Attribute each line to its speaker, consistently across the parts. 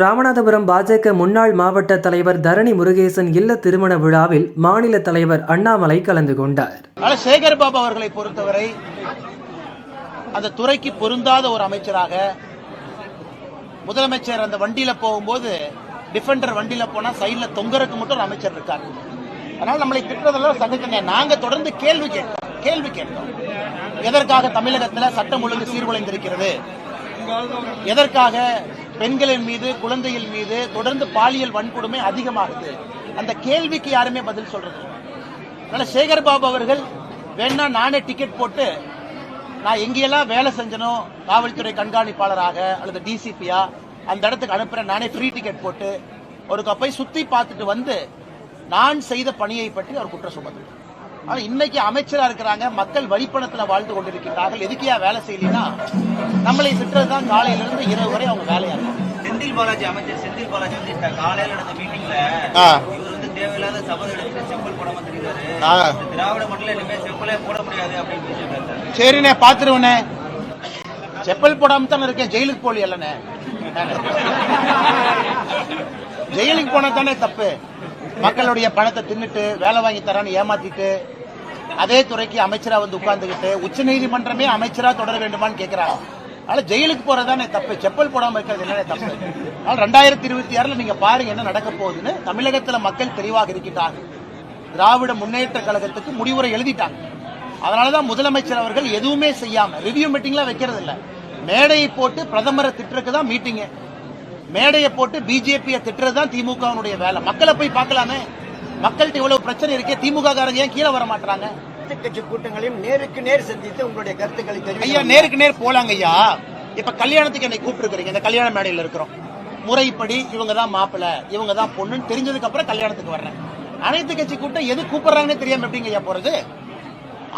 Speaker 1: ராமநாதபுரம் பாஜக முன்னாள் மாவட்ட தலைவர் தரணி முருகேசன் இல்ல திருமண விழாவில் மாநில தலைவர் அண்ணாமலை கலந்து கொண்டார்.
Speaker 2: சேகர் பாபு அவர்களை பொறுத்தவரை அந்த துறைக்கு பொருந்தாத ஒரு அமைச்சராக முதலமைச்சர் அந்த வண்டியில போகும்போது டிஃபெண்டர் வண்டியில போனா சைடுல தொங்கறதுக்கு மட்டும் ஒரு அமைச்சர் இருக்கார். அதனால நம்மளை திட்டுறதெல்லாம் சங்கத்தங்க. நாங்க தொடர்ந்து கேள்வி கேட்டோம். கேள்வி கேட்டோம். எதற்காக தமிழகத்துல சட்டம் ஒழுங்கு சீர்குலைந்திருக்கிறது? எதற்காக பெண்களின் மீது குழந்தைகள் மீது தொடர்ந்து பாலியல் வன்கொடுமை அதிகமாகுது. அந்த கேள்விக்கு யாருமே பதில் சொல்றது அதனால சேகர் பாபு அவர்கள் வேணா நானே டிக்கெட் போட்டு நான் எங்கெல்லாம் வேலை செஞ்சனோ காவல்துறை கண்காணிப்பாளராக அல்லது டிசிபியா அந்த இடத்துக்கு அனுப்புறேன் நானே ஃப்ரீ டிக்கெட் போட்டு ஒரு கப்பை சுத்தி பார்த்துட்டு வந்து நான் செய்த பணியை பற்றி அவர் குற்றம் சுமத்துறார். ஆனா இன்னைக்கு அமைச்சரா இருக்கிறாங்க மக்கள் வழிப்பணத்துல வாழ்ந்து கொண்டிருக்கிறார்கள் எதுக்கியா வேலை செய்யலைன்னா நம்மளை திட்டுறதுதான் காலையில இருந்து இரவு வரை அவங்க வேலையா இருக்கும்
Speaker 3: செந்தில் பாலாஜி அமைச்சர் செந்தில் பாலாஜி வந்து இப்ப காலையில நடந்த மீட்டிங்ல. இவர் வந்து தேவையில்லாத சபதம் எடுத்துட்டு செப்பல் போடாம தெரியுறாரு. திராவிட மண்டல இனிமே செப்பலே போட முடியாது அப்படின்னு
Speaker 2: சரிண்ணே பாத்துருவனே செப்பல் போடாம தானே இருக்கேன் ஜெயிலுக்கு போலி இல்லனே ஜெயிலுக்கு போனா தானே தப்பு. மக்களுடைய பணத்தை தின்னுட்டு வேலை வாங்கி தரான்னு ஏமாத்திட்டு அதே துறைக்கு அமைச்சரா வந்து உட்கார்ந்துகிட்டு உச்ச நீதிமன்றமே அமைச்சரா தொடர வேண்டுமான்னு கேட்கிறாங்க அதனால ஜெயிலுக்கு போறதானே தப்பு. செப்பல் போடாம இருக்கிறது என்னனே தப்பு? அதனால ரெண்டாயிரத்தி இருபத்தி ஆறுல நீங்க பாருங்க என்ன நடக்க போகுதுன்னு தமிழகத்துல மக்கள் தெளிவாக இருக்கின்றார்கள் திராவிட முன்னேற்ற கழகத்துக்கு முடிவுரை எழுதிட்டாங்க. அதனாலதான் முதலமைச்சர் அவர்கள் எதுவுமே செய்யாம ரிவ்யூ மீட்டிங்லாம் வைக்கிறது இல்ல மேடையை போட்டு பிரதமரை திட்டுறதுக்கு தான் மீட்டிங் மேடையை போட்டு பிஜேபியை திட்டுறது தான் திமுகவினுடைய வேலை. மக்களை போய் பார்க்கலாமே. மக்கள்கிட்ட இவ்வளவு பிரச்சனை இருக்கே திமுக காரங்க ஏன் கீழே வர மாட்டாங்க
Speaker 4: கட்சி கூட்டங்களையும் நேருக்கு நேர் சந்தித்து உங்களுடைய கருத்துக்களை
Speaker 2: ஐயா
Speaker 4: தெரிவிக்க
Speaker 2: நேருக்கு நேர் போலாங்க ஐயா. இப்ப கல்யாணத்துக்கு என்னை கூப்பிட்டு இந்த கல்யாண மேடையில இருக்கிறோம். முறைப்படி இவங்க தான் மாப்பிள்ள இவங்க தான் பொண்ணுன்னு தெரிஞ்சதுக்கு அப்புறம் கல்யாணத்துக்கு வர்றேன். அனைத்து கட்சி கூட்டம் எது கூப்பிடுறாங்கன்னு தெரியாம எப்படிங்க ஐயா போறது?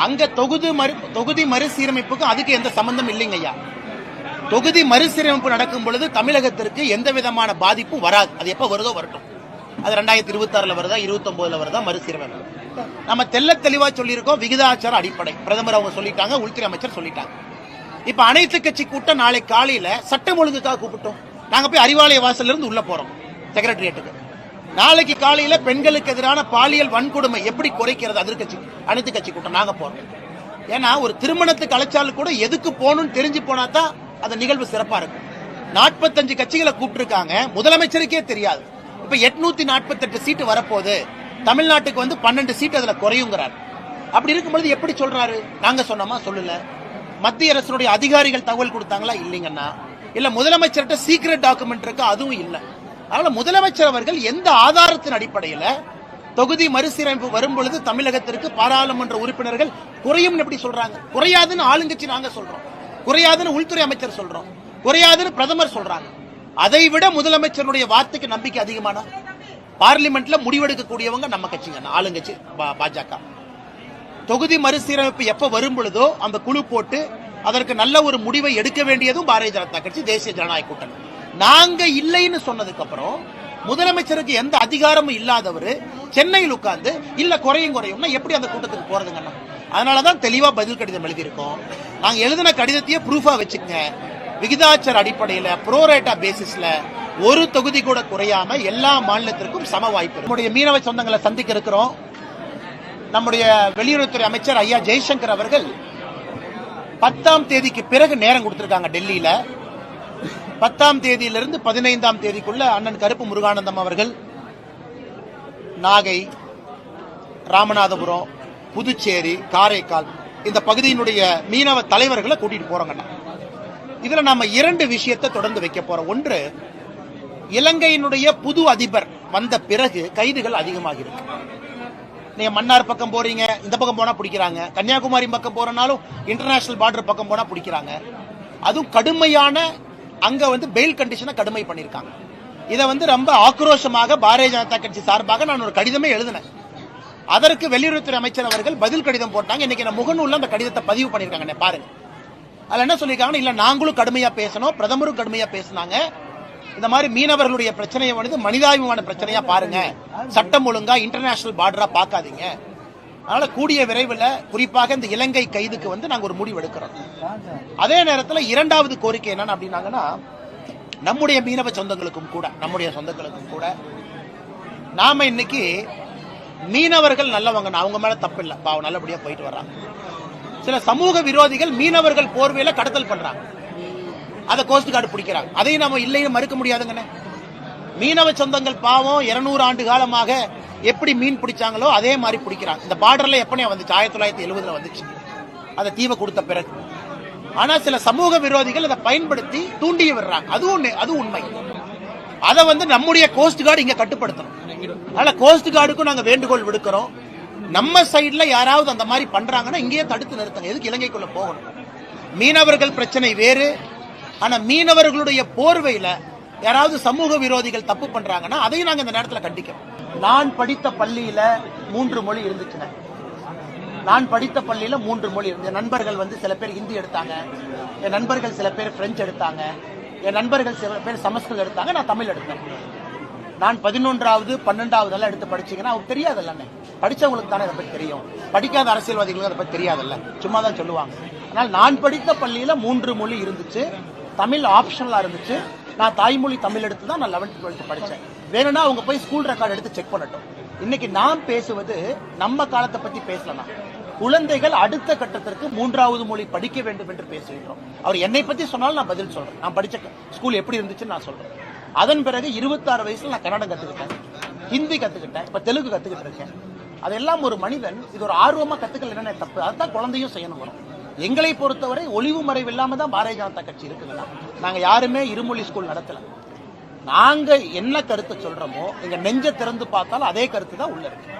Speaker 2: அங்க தொகுதி மறு தொகுதி மறுசீரமைப்புக்கும் அதுக்கு எந்த சம்பந்தம் இல்லைங்க ஐயா. தொகுதி மறுசீரமைப்பு நடக்கும் பொழுது தமிழகத்திற்கு எந்த விதமான பாதிப்பும் வராது. அது எப்ப வருதோ வரட்டும். அது ரெண்டாயிரத்தி இருபத்தி ஆறுல வருதா இருபத்தி வருதா மறுசீரமைப்பு நம்ம தெல்ல தெளிவா சொல்லியிருக்கோம் விகிதாச்சார அடிப்படை. பிரதமர் அவங்க சொல்லிட்டாங்க உள்துறை அமைச்சர் சொல்லிட்டாங்க. இப்ப அனைத்து கட்சி கூட்டம் நாளை காலையில சட்டம் ஒழுங்குக்காக கூப்பிட்டோம். நாங்க போய் அறிவாலய வாசல்ல இருந்து உள்ள போறோம் செக்ரட்டரியேட்டுக்கு நாளைக்கு காலையில பெண்களுக்கு எதிரான பாலியல் வன்கொடுமை எப்படி குறைக்கிறது அதிர்கட்சி அனைத்து கட்சி கூட்டம் நாங்க போறோம். ஏன்னா ஒரு திருமணத்துக்கு அழைச்சாலும் கூட எதுக்கு போகணும்னு தெரிஞ்சு போனா தான் அந்த நிகழ்வு சிறப்பா இருக்கும். நாற்பத்தஞ்சு கட்சிகளை கூப்பிட்டுருக்காங்க முதலமைச்சருக்கே தெரியாது. இப்ப எட்நூத்தி நாற்பத்தெட்டு சீட்டு வரப்போகுது. தமிழ்நாட்டுக்கு வந்து பன்னெண்டு சீட்டு அதுல குறையுங்கிறார். அப்படி இருக்கும்பொழுது எப்படி சொல்றாரு? நாங்க சொன்னோமா? சொல்லல. மத்திய அரசுடைய அதிகாரிகள் தகவல் கொடுத்தாங்களா? இல்லைங்கண்ணா. இல்ல முதலமைச்சர்கிட்ட சீக்ரெட் டாக்குமெண்ட் இருக்கு அதுவும் இல்லை. அதனால முதலமைச்சர் அவர்கள் எந்த ஆதாரத்தின் அடிப்படையில தொகுதி மறுசீரமைப்பு வரும் பொழுது தமிழகத்திற்கு பாராளுமன்ற உறுப்பினர்கள் குறையும் எப்படி சொல்றாங்க? குறையாதுன்னு ஆளுங்கட்சி நாங்க சொல்றோம். குறையாதுன்னு உள்துறை அமைச்சர் சொல்றோம். குறையாதுன்னு பிரதமர் சொல்றாங்க. அதை விட முதலமைச்சருடைய வார்த்தைக்கு நம்பிக்கை அதிகமான? பார்லிமெண்ட்ல முடிவெடுக்கக்கூடியவங்க நம்ம கட்சிங்க ஆளுங்கட்சி பா- பாஜக. தொகுதி மறுசீரமைப்பு எப்ப வரும் பொழுதோ அந்த குழு போட்டு அதற்கு நல்ல ஒரு முடிவை எடுக்க வேண்டியதும் பாரதிய ஜனதா கட்சி தேசிய ஜனநாயக கூட்டணி. நாங்க இல்லைன்னு சொன்னதுக்கு அப்புறம் முதலமைச்சருக்கு எந்த அதிகாரமும் இல்லாதவர் சென்னையில் உட்கார்ந்து இல்ல குறையும் குறையும்னா எப்படி அந்த கூட்டத்துக்கு போறதுங்கண்ணா? அதனாலதான் தெளிவா பதில் கடிதம் எழுதியிருக்கோம். நாங்க எழுதின கடிதத்தையே ப்ரூஃபா வச்சுக்கங்க. விகிதாச்சார அடிப்படையில் ப்ரோரேட்டா பேசிஸ்ல ஒரு தொகுதி கூட குறையாம எல்லா மாநிலத்திற்கும் சம வாய்ப்பு நம்முடைய மீனவ சொந்தங்களை சந்திக்க இருக்கிறோம். நம்முடைய வெளியுறவுத்துறை அமைச்சர் ஐயா ஜெய்சங்கர் அவர்கள் பத்தாம் தேதிக்கு பிறகு நேரம் கொடுத்திருக்காங்க டெல்லியில. பத்தாம் தேதியிலிருந்து பதினைந்தாம் தேதிக்குள்ள அண்ணன் கருப்பு முருகானந்தம் அவர்கள் நாகை ராமநாதபுரம் புதுச்சேரி காரைக்கால் இந்த பகுதியினுடைய மீனவ தலைவர்களை கூட்டிட்டு போறாங்கண்ணா இதுல நாம இரண்டு விஷயத்தை தொடர்ந்து வைக்க போறோம். ஒன்று இலங்கையினுடைய புது அதிபர் வந்த பிறகு கைதுகள் அதிகமாக இருக்கு. நீங்க மன்னார் பக்கம் போறீங்க இந்த பக்கம் போனா பிடிக்கிறாங்க. கன்னியாகுமரி பக்கம் போறனாலும் இன்டர்நேஷனல் பார்டர் பக்கம் போனா பிடிக்கிறாங்க. அதுவும் கடுமையான அங்க வந்து பெயில் கண்டிஷனை கடுமை பண்ணிருக்காங்க. இதை வந்து ரொம்ப ஆக்ரோஷமாக பாரதிய ஜனதா கட்சி சார்பாக நான் ஒரு கடிதமே எழுதினேன். அதற்கு வெளியுறவுத்துறை அமைச்சர் அவர்கள் பதில் கடிதம் போட்டாங்க. இன்னைக்கு நான் முகநூல்ல அந்த கடிதத்தை பதிவு பண்ணிருக்காங்க. பாருங்க. அதில் என்ன சொல்லியிருக்காங்கன்னா இல்லை நாங்களும் கடுமையாக பேசணும் பிரதமரும் கடுமையாக பேசினாங்க. இந்த மாதிரி மீனவர்களுடைய பிரச்சனையை வந்து மனிதாபிமான பிரச்சனையா பாருங்க. சட்டம் ஒழுங்கா இன்டர்நேஷனல் பார்டரா பார்க்காதீங்க. அதனால கூடிய விரைவில் குறிப்பாக இந்த இலங்கை கைதுக்கு வந்து நாங்கள் ஒரு முடிவு எடுக்கிறோம். அதே நேரத்தில் இரண்டாவது கோரிக்கை என்னன்னு அப்படின்னாங்கன்னா நம்முடைய மீனவ சொந்தங்களுக்கும் கூட நம்முடைய சொந்தங்களுக்கும் கூட நாம இன்னைக்கு மீனவர்கள் நல்லவங்க அவங்க மேல தப்பு இல்லை பாவம் நல்லபடியா போயிட்டு வர்றாங்க. சில சமூக விரோதிகள் மீனவர்கள் போர்வையில கடத்தல் பண்றாங்க. அதை கோஸ்ட் கார்டு பிடிக்கிறாங்க. அதையும் நம்ம இல்லைன்னு மறுக்க முடியாதுங்கண்ணே. மீனவ சொந்தங்கள் பாவம் 200 ஆண்டு காலமாக எப்படி மீன் பிடிச்சாங்களோ அதே மாதிரி பிடிக்கிறாங்க. இந்த பார்டர்ல எப்பனே வந்துச்சு? ஆயிரத்தி தொள்ளாயிரத்தி எழுபதுல வந்துச்சு. அதை தீவை கொடுத்த பிறகு. ஆனா சில சமூக விரோதிகள் அதை பயன்படுத்தி தூண்டி விடுறாங்க. அதுவும் அதுவும் உண்மை. அதை வந்து நம்முடைய கோஸ்ட் கார்டு இங்க கட்டுப்படுத்தணும். அதனால கோஸ்ட் கார்டுக்கும் நாங்க வேண்டுகோள் விடுக்கிறோம். நம்ம சைடில் யாராவது அந்த மாதிரி பண்றாங்கன்னா இங்கேயே தடுத்து நிறுத்துங்க. எதுக்கு இலங்கைக்குள்ள போகணும்? மீனவர்கள் பிரச்சனை வேறு. ஆனா மீனவர்களுடைய போர்வையில யாராவது சமூக விரோதிகள் தப்பு பண்றாங்கன்னா அதையும் நாங்க இந்த நேரத்துல கண்டிக்கிறோம். நான் படித்த பள்ளியில மூன்று மொழி இருந்துச்சுங்க. நான் படித்த பள்ளியில மூன்று மொழி இருந்து. என் நண்பர்கள் வந்து சில பேர் ஹிந்தி எடுத்தாங்க. என் நண்பர்கள் சில பேர் பிரெஞ்சு எடுத்தாங்க. என் நண்பர்கள் சில பேர் சமஸ்கிருதம் எடுத்தாங்க. நான் தமிழ் எடுத்தேன். நான் பதினொன்றாவது பன்னெண்டாவது எல்லாம் எடுத்து படிச்சீங்கன்னா அவங்களுக்கு தெரியாதுல்ல அண்ணே. படிச்சவங்களுக்கு தானே அதை பத்தி தெரியும். படிக்காத அரசியல்வாதிகளுக்கு அதை பத்தி தெரியாதல்ல. சும்மா தான் சொல்லுவாங்க. ஆனால் நான் படித்த பள்ளியில மூன்று மொழி இருந்துச்சு. தமிழ் ஆப்ஷனலா இருந்துச்சு. நான் தாய்மொழி தமிழ் எடுத்து தான் நான் லெவன்த் டுவெல்த் படித்தேன் வேணும்னா அவங்க போய் ஸ்கூல் ரெக்கார்டு எடுத்து செக் பண்ணட்டும். இன்னைக்கு நாம் பேசுவது நம்ம காலத்தை பத்தி பேசலாம் குழந்தைகள் அடுத்த கட்டத்திற்கு மூன்றாவது மொழி படிக்க வேண்டும் என்று பேசுகிறோம் அவர் என்னை பத்தி சொன்னாலும் நான் பதில் சொல்றேன். நான் படிச்ச ஸ்கூல் எப்படி இருந்துச்சுன்னு நான் சொல்றேன். அதன் பிறகு 26 வயசுல நான் கன்னடம் கத்துக்கிட்டேன். ஹிந்தி கத்துக்கிட்டேன். இப்ப தெலுங்கு கத்துக்கிட்டு இருக்கேன். அதெல்லாம் ஒரு மனிதன் இது ஒரு ஆர்வமா கத்துக்கல என்ன தப்பு. அதுதான் குழந்தையும் செய்யணும் வரும். எங்களை பொறுத்தவரை ஒளிவு மறைவு இல்லாம தான் பாரதிய ஜனதா கட்சி இருக்குதுன்னா நாங்க யாருமே இருமொழி ஸ்கூல் நடத்தல. நாங்க என்ன கருத்தை சொல்றோமோ எங்க நெஞ்ச திறந்து பார்த்தாலும் அதே கருத்து தான் உள்ள இருக்கு.